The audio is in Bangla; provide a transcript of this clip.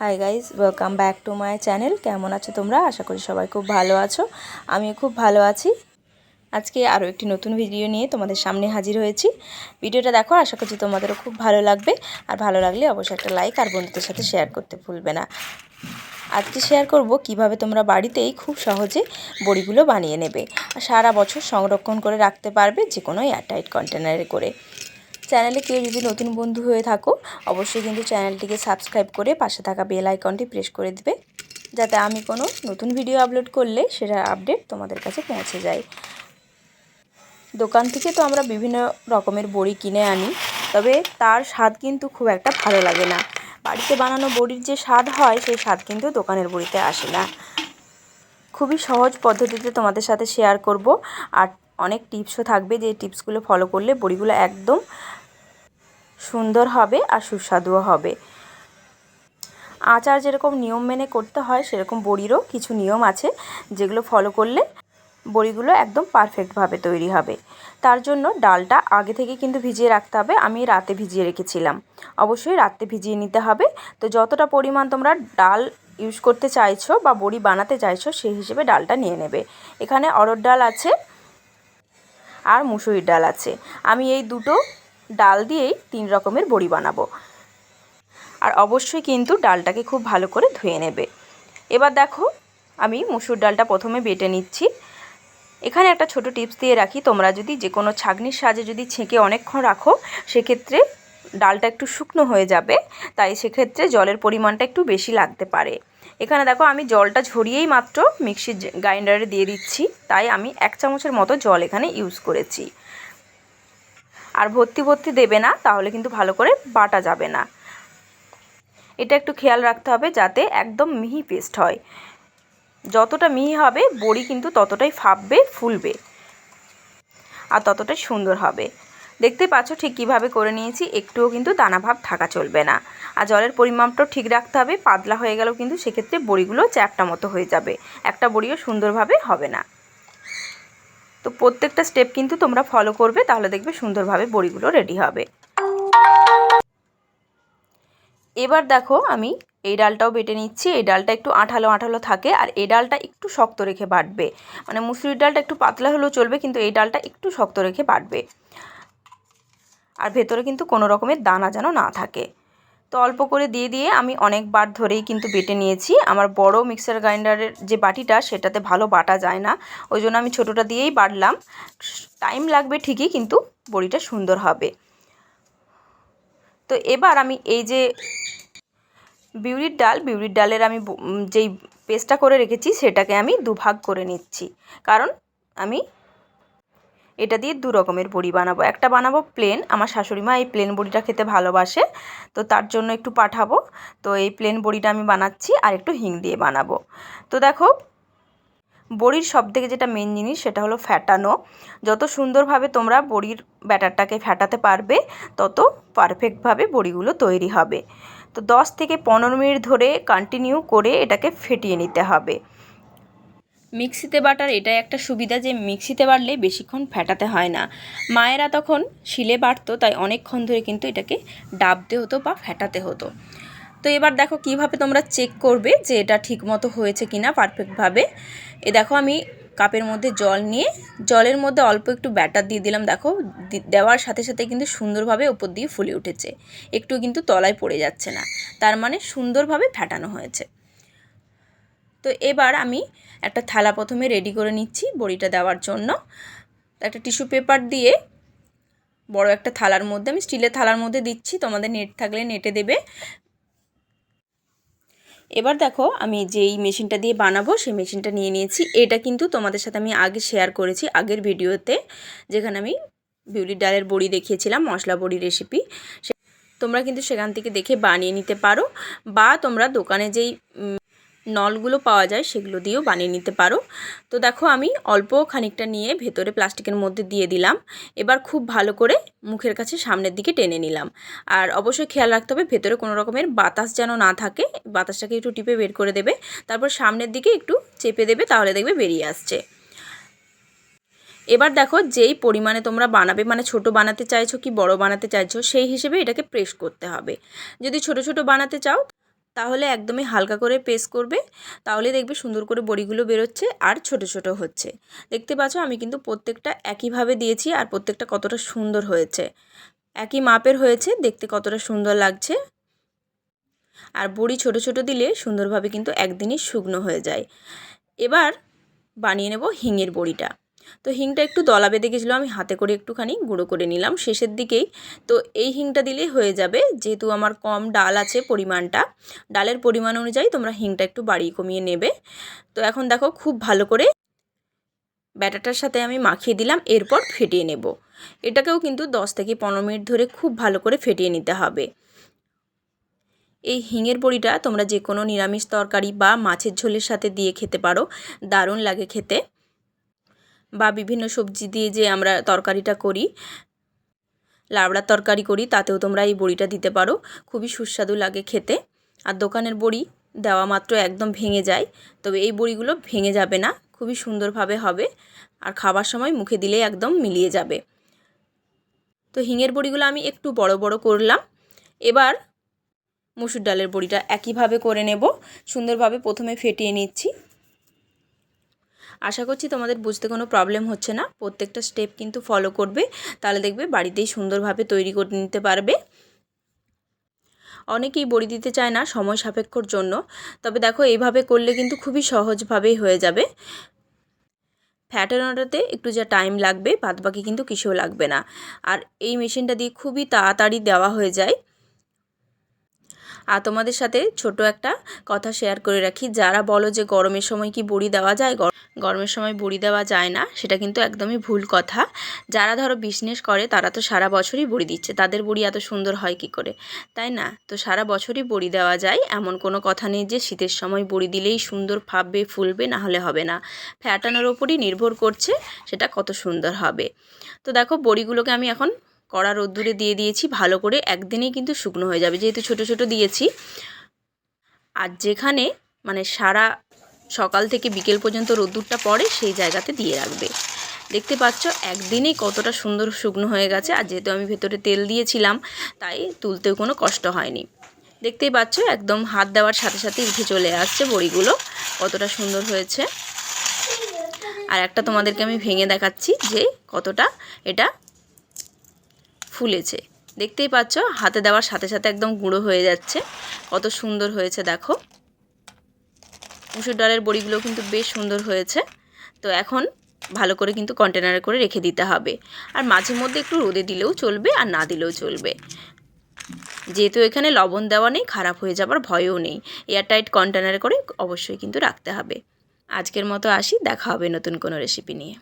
Hi guys welcome back to my channel কেমন আছো তোমরা? আশা করি সবাই খুব ভালো আছো। আমি খুব ভালো আছি। আজকে আরও একটি নতুন ভিডিও নিয়ে তোমাদের সামনে হাজির হয়েছি। ভিডিওটা দেখো, আশা করছি তোমাদেরও খুব ভালো লাগবে। আর ভালো লাগলে অবশ্যই একটা লাইক আর বন্ধুদের সাথে শেয়ার করতে ভুলবে না। আজকে শেয়ার করব কীভাবে তোমরা বাড়িতেই খুব সহজে বড়িগুলো বানিয়ে নেবে। আর সারা বছর সংরক্ষণ করে রাখতে পারবে যে কোনো এয়ারটাইট কন্টেনারে করে। চ্যানেলে কেউ যদি নতুন বন্ধু হয়ে থাকো, অবশ্যই কিন্তু চ্যানেলটিকে সাবস্ক্রাইব করে পাশে থাকা বেল আইকনটি প্রেস করে দিবে, যাতে আমি কোনো নতুন ভিডিও আপলোড করলে সেটার আপডেট তোমাদের কাছে পৌঁছে যায়। দোকান থেকে তো আমরা বিভিন্ন রকমের বড়ি কিনে আনি, তবে তার স্বাদ কিন্তু খুব একটা ভালো লাগে না। বাড়িতে বানানো বড়ির যে স্বাদ হয়, সেই স্বাদ কিন্তু দোকানের বড়িতে আসে না। খুবই সহজ পদ্ধতিতে তোমাদের সাথে শেয়ার করব। আর অনেক টিপসও থাকবে যে টিপসগুলো ফলো করলে বড়িগুলো একদম সুন্দর হবে আর সুস্বাদুও হবে। আচার যেরকম নিয়ম মেনে করতে হয়, সেরকম বড়িরও কিছু নিয়ম আছে যেগুলো ফলো করলে বড়িগুলো একদম পারফেক্টভাবে তৈরি হবে। তার জন্য ডালটা আগে থেকে কিন্তু ভিজিয়ে রাখতে হবে। আমি রাতে ভিজিয়ে রেখেছিলাম। অবশ্যই রাতে ভিজিয়ে নিতে হবে। তো যতটা পরিমাণ তোমরা ডাল ইউজ করতে চাইছো বা বড়ি বানাতে চাইছো, সেই হিসেবে ডালটা নিয়ে নেবে। এখানে অরড় ডাল আছে। আর মুসুরির ডাল আছে। আমি এই দুটো ডাল দিয়েই তিন রকমের বড়ি বানাবো। আর অবশ্যই কিন্তু ডালটাকে খুব ভালো করে ধুয়ে নেবে। এবার দেখো, আমি মুসুর ডালটা প্রথমে বেটে নিচ্ছি। এখানে একটা ছোট টিপস দিয়ে রাখি, তোমরা যদি যে কোনো ছাগনির সাজে যদি ছেঁকে অনেকক্ষণ রাখো, সেক্ষেত্রে ডালটা একটু শুকনো হয়ে যাবে, তাই সেক্ষেত্রে জলের পরিমাণটা একটু বেশি লাগতে পারে। এখানে দেখো আমি জলটা ঝরিয়েই মাত্র মিক্সির গ্রাইন্ডারে দিয়ে দিচ্ছি। তাই আমি এক চামচের মতো জল এখানে ইউজ করেছি। আর ভর্তি ভর্তি দেবে না, তাহলে কিন্তু ভালো করে বাটা যাবে না। এটা একটু খেয়াল রাখতে হবে যাতে একদম মিহি পেস্ট হয়। যতটা মিহি হবে, বড়ি কিন্তু ততটাই ফাঁপবে, ফুলবে। আর ততটাই সুন্দর হবে। দেখতে পাচ্ছ ঠিক কীভাবে করে নিয়েছি, একটুও কিন্তু দানা ভাব থাকা চলবে না। আর জলের পরিমাপটাও ঠিক রাখতে হবে, পাতলা হয়ে গেলেও কিন্তু সেক্ষেত্রে বড়িগুলো চ্যাপটা মতো হয়ে যাবে। একটা বড়িও সুন্দরভাবে হবে না। তো প্রত্যেকটা স্টেপ কিন্তু তোমরা ফলো করবে, তাহলে দেখবে সুন্দরভাবে বড়িগুলো রেডি হবে। এবার দেখো আমি এই ডালটাও বেটে নিচ্ছি, এই ডালটা একটু আঠালো আঠালো থাকে, আর এই ডালটা একটু শক্ত রেখে বাটবে। মানে মুসুরির ডালটা একটু পাতলা হলেও চলবে, কিন্তু এই ডালটা একটু শক্ত রেখে বাটবে। আর ভেতরে কিন্তু কোনো রকমের দানা যেন না থাকে। তো অল্প করে দিয়ে দিয়ে আমি অনেকবার ধরেই কিন্তু বেটে নিয়েছি। আমার বড় মিক্সার গ্রাইন্ডারের যে বাটিটা, সেটাতে ভালো বাটা যায় না। ওই জন্য আমি ছোটোটা দিয়েই বাটলাম। টাইম লাগবে ঠিকই, কিন্তু বড়িটা সুন্দর হবে। তো এবার আমি এই যে বিউরির ডাল, বিউরির ডালের আমি যেই পেস্টটা করে রেখেছি, সেটাকে আমি দুভাগ করে নিচ্ছি। কারণ আমি এটা দিয়ে দু রকমের বড়ি বানাবো। একটা বানাবো প্লেন আমার শাশুড়ি মা এই প্লেন বড়িটা খেতে ভালোবাসে, তো তার জন্য একটু পাঠাবো। তো এই প্লেন বড়িটা আমি বানাচ্ছি আর একটু হিং দিয়ে বানাবো। তো দেখো, বড়ির সব থেকে যেটা মেন জিনিস সেটা হলো ফ্যাটানো যত সুন্দরভাবে তোমরা বড়ির ব্যাটারটাকে ফ্যাটাতে পারবে, তত পারফেক্টভাবে বড়িগুলো তৈরি হবে। তো দশ থেকে পনেরো মিনিট ধরে কন্টিনিউ করে এটাকে ফেটিয়ে নিতে হবে। মিক্সিতে বাটার এটাই একটা সুবিধা যে মিক্সিতে বাটলে বেশিক্ষণ ফেটাতে হয় না। মায়েরা তখন শিলে বাটতো, তাই অনেকক্ষণ ধরে কিন্তু এটাকে ডাবতে হতো বা ফেটাতে হতো। তো এবার দেখো কীভাবে তোমরা চেক করবে যে এটা ঠিক মতো হয়েছে কি না পারফেক্টভাবে এ দেখো আমি কাপের মধ্যে জল নিয়ে, জলের মধ্যে অল্প একটু ব্যাটার দিয়ে দিলাম, দেখো দেওয়ার সাথে সাথে কিন্তু সুন্দরভাবে ওপর দিয়ে ফুলে উঠেছে। একটু কিন্তু তলায় পড়ে যাচ্ছে না, তার মানে সুন্দরভাবে ফেটানো হয়েছে। তো এবার আমি একটা থালা প্রথমে রেডি করে নিচ্ছি বড়িটা দেওয়ার জন্য। একটা টিস্যু পেপার দিয়ে বড় একটা থালার মধ্যে আমি স্টিলের থালার মধ্যে দিচ্ছি, তোমাদের নেট থাকলে নেটে দেবে। এবার দেখো আমি যেই মেশিনটা দিয়ে বানাবো সেই মেশিনটা নিয়ে নিয়েছি। এটা কিন্তু তোমাদের সাথে আমি আগে শেয়ার করেছি আগের ভিডিওতে যেখানে আমি বিউলির ডালের বড়ি দেখিয়েছিলাম, মশলা বড়ি রেসিপি তোমরা কিন্তু সেখান থেকে দেখে বানিয়ে নিতে পারো, বা তোমরা দোকানে যেই নলগুলো পাওয়া যায়, সেগুলো দিয়েও বানিয়ে নিতে পারো। তো দেখো আমি অল্প খানিকটা নিয়ে ভেতরে প্লাস্টিকের মধ্যে দিয়ে দিলাম। এবার খুব ভালো করে মুখের কাছে সামনের দিকে টেনে নিলাম। আর অবশ্যই খেয়াল রাখতে হবে, ভেতরে কোনো রকমের বাতাস যেন না থাকে, বাতাসটাকে একটু টিপে বের করে দেবে। তারপর সামনের দিকে একটু চেপে দেবে, তাহলে দেখবে বেরিয়ে আসছে। এবার দেখো যেই পরিমাণে তোমরা বানাবে মানে ছোট বানাতে চাইছো কি বড় বানাতে চাইছো, সেই হিসেবে এটাকে প্রেস করতে হবে। যদি ছোট ছোট বানাতে চাও তাহলে একদমই হালকা করে প্রেস করবে। তাহলে দেখবে সুন্দর করে বড়িগুলো বেরোচ্ছে আর ছোট ছোট হচ্ছে। দেখতে পাচ্ছ আমি কিন্তু প্রত্যেকটা একইভাবে দিয়েছি আর প্রত্যেকটা কতটা সুন্দর হয়েছে। একই মাপের হয়েছে, দেখতে কতটা সুন্দর লাগছে। আর বড়ি ছোট ছোট দিলে সুন্দরভাবে কিন্তু একদিনই শুকনো হয়ে যায়। এবার বানিয়ে নেব হিঙের বড়িটা। তো হিংটা একটু দলা বেঁধে গেছিল, আমি হাতে করে একটুখানি গুঁড়ো করে নিলাম। শেষের দিকেই তো এই হিংটা দিলেই হয়ে যাবে, যেহেতু আমার কম ডাল আছে পরিমাণটা। ডালের পরিমাণ অনুযায়ী তোমরা হিংটা একটু বাড়িয়ে কমিয়ে নেবে। তো এখন দেখো খুব ভালো করে ব্যাটাটার সাথে আমি মাখিয়ে দিলাম, এরপর ফেটিয়ে নেব। এটাকেও কিন্তু 10 থেকে পনেরো মিনিট ধরে খুব ভালো করে ফেটিয়ে নিতে হবে। এই হিঙের বড়িটা তোমরা যে কোনো নিরামিষ তরকারি বা মাছের ঝোলের সাথে দিয়ে খেতে পারো, দারুণ লাগে খেতে। বা বিভিন্ন সবজি দিয়ে যে আমরা তরকারিটা করি, লাবড়ার তরকারি করি, তাতেও তোমরা এই বড়িটা দিতে পারো। খুবই সুস্বাদু লাগে খেতে। আর দোকানের বড়ি দেওয়া মাত্র একদম ভেঙে যায়, তবে এই বড়িগুলো ভেঙে যাবে না, খুবই সুন্দরভাবে হবে। আর খাবার সময় মুখে দিলেই একদম মিলিয়ে যাবে। তো হিঙের বড়িগুলো আমি একটু বড় বড় করলাম। এবার মুসুর ডালের বড়িটা একইভাবে করে নেব। সুন্দরভাবে প্রথমে ফেটিয়ে নিচ্ছি। আশা করছি তোমাদের বুঝতে কোনো প্রবলেম হচ্ছে না। প্রত্যেকটা স্টেপ কিন্তু ফলো করবে। তাহলে দেখবে বাড়িতেই সুন্দরভাবে তৈরি করে নিতে পারবে। অনেকেই বড়ি দিতে চায় না সময় সাপেক্ষর জন্য। তবে দেখো, এইভাবে করলে কিন্তু খুবই সহজভাবেই হয়ে যাবে। ফ্যাটানোটাতে একটু যা টাইম লাগবে, বাদবাকি কিন্তু কিছুও লাগবে না। আর এই মেশিনটা দিয়ে খুবই তাড়াতাড়ি দেওয়া হয়ে যায়। আর তোমাদের সাথে ছোট একটা কথা শেয়ার করে রাখি। যারা বলো যে গরমের সময় কি বড়ি দেওয়া যায় গরমের সময় বড়ি দেওয়া যায় না, সেটা কিন্তু একদমই ভুল কথা। যারা ধরো বিজনেস করে, তারা তো সারা বছরই বড়ি দিচ্ছে, তাদের বড়ি এত সুন্দর হয় কি করে? তাই না? তো সারা বছরই বড়ি দেওয়া যায়, এমন কোনো কথা নেই যে শীতের সময় বড়ি দিলেই সুন্দর ফাববে ফুলবে, না হলে হবে না। ফ্যাটানোর ওপরই নির্ভর করছে সেটা কত সুন্দর হবে। তো দেখো বড়িগুলোকে আমি এখন কড়া রোদ্দুরে দিয়ে দিয়েছি, ভালো করে একদিনেই কিন্তু শুকনো হয়ে যাবে। যেহেতু ছোট ছোট দিয়েছি। আর যেখানে মানে সারা সকাল থেকে বিকেল পর্যন্ত রোদ্দুরটা পড়ে, সেই জায়গাতে দিয়ে রাখবে। দেখতে পাচ্ছ, একদিনেই কতটা সুন্দর শুকনো হয়ে গেছে। আর যেহেতু আমি ভেতরে তেল দিয়েছিলাম, তাই তুলতেও কোনো কষ্ট হয়নি। দেখতেই পাচ্ছ, একদম হাত দেওয়ার সাথে সাথে উঠে চলে আসছে বড়িগুলো। কতটা সুন্দর হয়েছে। আর একটা তোমাদেরকে আমি ভেঙে দেখাচ্ছি যে কতটা এটা ফুলেছে। দেখতেই পাচ্ছ, হাতে দেওয়ার সাথে সাথে একদম গুঁড়ো হয়ে যাচ্ছে। কত সুন্দর হয়েছে, দেখো। মুসুর ডালের বড়িগুলো কিন্তু বেশ সুন্দর হয়েছে। তো এখন ভালো করে কিন্তু কন্টেনারে করে রেখে দিতে হবে। আর মাঝে মধ্যে একটু রোদে দিলেও চলবে, আর না দিলেও চলবে। যেহেতু এখানে লবণ দেওয়া নেই, খারাপ হয়ে যাবার ভয়ও নেই। এয়ারটাইট কন্টেনারে করে অবশ্যই কিন্তু রাখতে হবে। আজকের মতো আসি, দেখা হবে নতুন কোনো রেসিপি নিয়ে।